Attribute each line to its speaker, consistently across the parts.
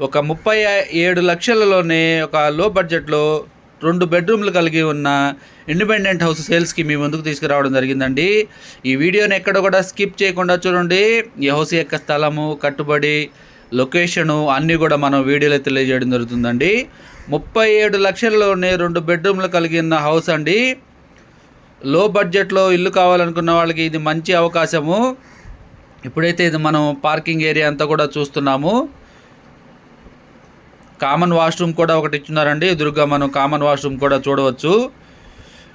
Speaker 1: ఒక ముప్పై ఏడు లక్షలలోనే ఒక లో బడ్జెట్లో రెండు బెడ్రూమ్లు కలిగి ఉన్న ఇండిపెండెంట్ హౌస్ సేల్స్కి మీ ముందుకు తీసుకురావడం జరిగిందండి. ఈ వీడియోని ఎక్కడ కూడా స్కిప్ చేయకుండా చూడండి. ఈ హౌస్ యొక్క స్థలము కట్టుబడి లొకేషను అన్నీ కూడా మనం వీడియోలో తెలియజేయడం జరుగుతుందండి. ముప్పై ఏడు లక్షలలోనే రెండు బెడ్రూమ్లు కలిగిన హౌస్ అండి. లో బడ్జెట్లో ఇల్లు కావాలనుకున్న వాళ్ళకి ఇది మంచి అవకాశము. ఇప్పుడైతే ఇది మనం పార్కింగ్ ఏరియా అంతా కూడా చూస్తున్నాము. కామన్ వాష్రూమ్ కూడా ఒకటి ఇచ్చున్నారండి. ఎదురుగా మనం కామన్ వాష్రూమ్ కూడా చూడవచ్చు.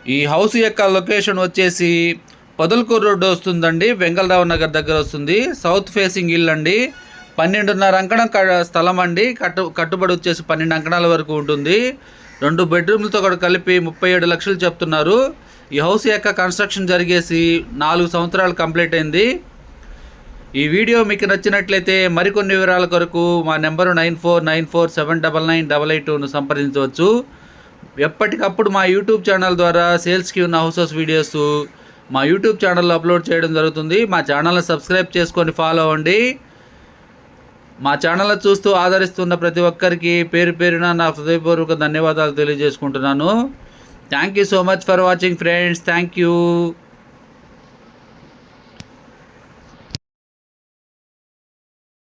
Speaker 1: ఈ హౌస్ యొక్క లొకేషన్ వచ్చేసి పొదలకూరు రోడ్డు వస్తుందండి. వెంగళరావు నగర్ దగ్గర వస్తుంది. సౌత్ ఫేసింగ్ ఇల్లు అండి. పన్నెండున్నర అంకణం క- స్థలం అండి. కట్టు కట్టుబడి వచ్చేసి పన్నెండు అంకణాల వరకు ఉంటుంది. రెండు బెడ్రూమ్లతో కూడా కలిపి ముప్పై ఏడు లక్షలు చెప్తున్నారు. ఈ హౌస్ యొక్క కన్స్ట్రక్షన్ జరిగేసి నాలుగు సంవత్సరాలు కంప్లీట్ అయింది. ఈ వీడియో మీకు నచ్చినట్లయితే మరికొన్ని వివరాల కొరకు మా number nine four nine four seven double nine double eight టూను సంప్రదించవచ్చు. ఎప్పటికప్పుడు మా యూట్యూబ్ ఛానల్ ద్వారా సేల్స్కి ఉన్న హౌసెస్ వీడియోస్ మా యూట్యూబ్ ఛానల్లో అప్లోడ్ చేయడం జరుగుతుంది. మా ఛానల్ని సబ్స్క్రైబ్ చేసుకొని ఫాలో అవ్వండి. మా ఛానల్ చూస్తూ ఆదరిస్తున్న ప్రతి ఒక్కరికి పేరు పేరున నా హృదయపూర్వక ధన్యవాదాలు తెలియజేసుకుంటున్నాను. Thank you so much for watching friends thank you